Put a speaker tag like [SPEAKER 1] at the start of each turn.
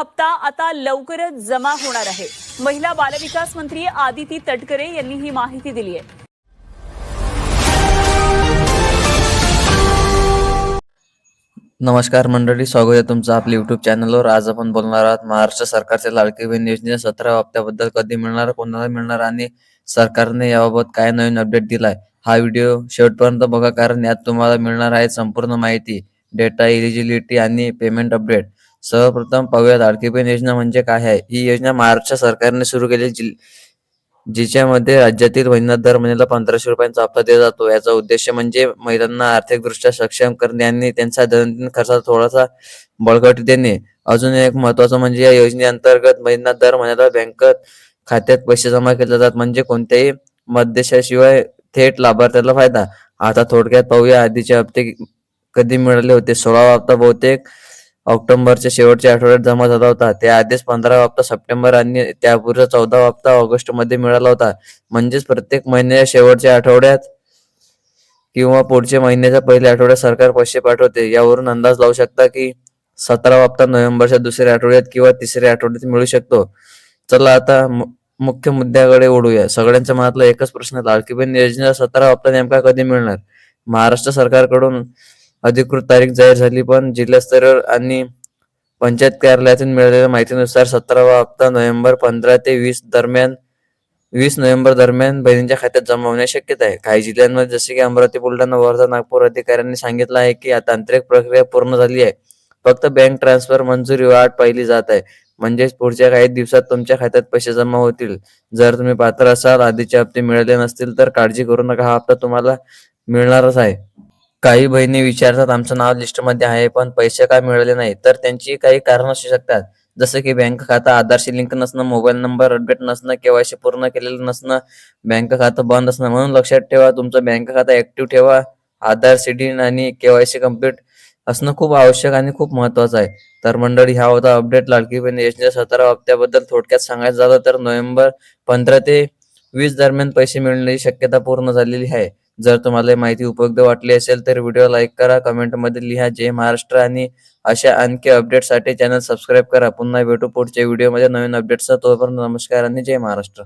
[SPEAKER 1] हप्ता आता लवकरच जमा होणार आहे. महिला बालविकास मंत्री आदिती तटकरे यांनी ही माहिती दिली आहे.
[SPEAKER 2] नमस्कार मंडळी स्वागत आहे तुमचं आपल्या युट्यूब चॅनलवर आज आपण बोलणार आहोत महाराष्ट्र सरकारच्या लाडकी बहीण योजनेच्या सतरा हप्त्याबद्दल कधी मिळणार कोणाला मिळणार आणि सरकारने याबाबत काय नवीन अपडेट दिलाय? हा व्हिडिओ शेवटपर्यंत बघा कारण यात तुम्हाला मिळणार आहे संपूर्ण माहिती डेटा इलिजिबिलिटी आणि पेमेंट अपडेट सर्वप्रथम पाहूया लाडकी योजना म्हणजे काय आहे? ही योजना महाराष्ट्र सरकारने सुरू केली जि- जिच्यामध्ये राज्यातील महिन्यात दर महिन्याला पंधराशे रुपयांचा हप्ता दिला जातो. याचा उद्देश म्हणजे महिलांना आर्थिकदृष्ट्या सक्षम करणे आणि त्यांचा दैनंदिन खर्चात थोडासा बळकट देणे. अजून एक महत्वाचं म्हणजे या योजनेअंतर्गत महिन्यात दर महिन्याला बँक खात्यात पैसे जमा केले जातात. म्हणजे कोणत्याही मध्यशाशिवाय थेट लाभार्थ्याला फायदा. आता थोडक्यात पाहूया आधीचे हप्ते कधी मिळाले होते? सोळावा हप्ता बहुतेक ऑक्टोबरच्या शेवटच्या आठवड्यात जमा झाला होता. त्याआधीच पंधरा हप्ता सप्टेंबर आणि त्यापूर्वीचा चौदा हप्ता ऑगस्टमध्ये मिळाला होता. म्हणजेच प्रत्येक महिन्याच्या शेवटच्या आठवड्यात किंवा पुढच्या महिन्याच्या पहिल्या आठवड्यात सरकार पैसे पाठवते. यावरून अंदाज लावू शकता की सतरा हप्ता नोव्हेंबरच्या दुसऱ्या आठवड्यात किंवा तिसऱ्या आठवड्यात मिळू शकतो. चला आता मुख्य मुद्द्याकडे ओढूया सगळ्यांच्या मनातला एकच प्रश्न लाडकी बहीण योजनेचा सतरा हप्ता नेमका कधी मिळणार? महाराष्ट्र सरकारकडून अधिकृत तारीख जाहीर झाली पण जिल्हास्तरावर आणि पंचायत कार्यालयातून मिळालेल्या माहितीनुसार सतरावा हप्ता नोव्हेंबर पंधरा ते वीस दरम्यान वीस नोव्हेंबर दरम्यान बहिणींच्या खात्यात जमा होण्याची शक्यता आहे. काही जिल्ह्यांमध्ये जसे की अमरावती बुलढाणा वर्धा नागपूर अधिकाऱ्यांनी सांगितलं आहे की आता तांत्रिक प्रक्रिया पूर्ण झाली आहे. फक्त बँक ट्रान्सफर मंजुरी वाट पाहिली जात आहे. म्हणजेच पुढच्या काही दिवसात तुमच्या खात्यात पैसे जमा होतील. जर तुम्ही पात्र असाल आधीचे हप्ते मिळाले नसतील तर काळजी करू नका. हा हप्ता तुम्हाला मिळणारच आहे. काही बहिणी विचारतात आमचं नाव लिस्टमध्ये आहे पण पैसे का मिळाले नाही तर त्यांची काही कारण असू शकतात. जसं की बँक खाता आधारशी लिंक नसणं मोबाईल नंबर अपडेट नसणं केवायसी पूर्ण केलेलं नसणं बँक खातं बंद असणं. म्हणून लक्षात ठेवा तुमचं बँक खातं ऍक्टिव्ह ठेवा. आधार सिडीन आणि केवायसी कंप्लीट असणं खूप आवश्यक आणि खूप महत्वाचं आहे. तर मंडळी हा होता अपडेट. लाडकी बहीण योजनेच्या सतरा हप्त्याबद्दल थोडक्यात सांगायचं झालं तर नोव्हेंबर पंधरा ते वीस दरम्यान पैसे मिळण्याची शक्यता पूर्ण झालेली आहे. जर तुम्हाला माहिती उपयुक्त वाटली असेल तर व्हिडिओ लाईक करा कमेंटमध्ये लिहा जय महाराष्ट्र आणि अशा आणखी अपडेटसाठी चॅनल सबस्क्राईब करा. पुन्हा भेटू पुढच्या व्हिडिओमध्ये नवीन अपडेट्सचा तोपर्यंत नमस्कार आणि जय महाराष्ट्र.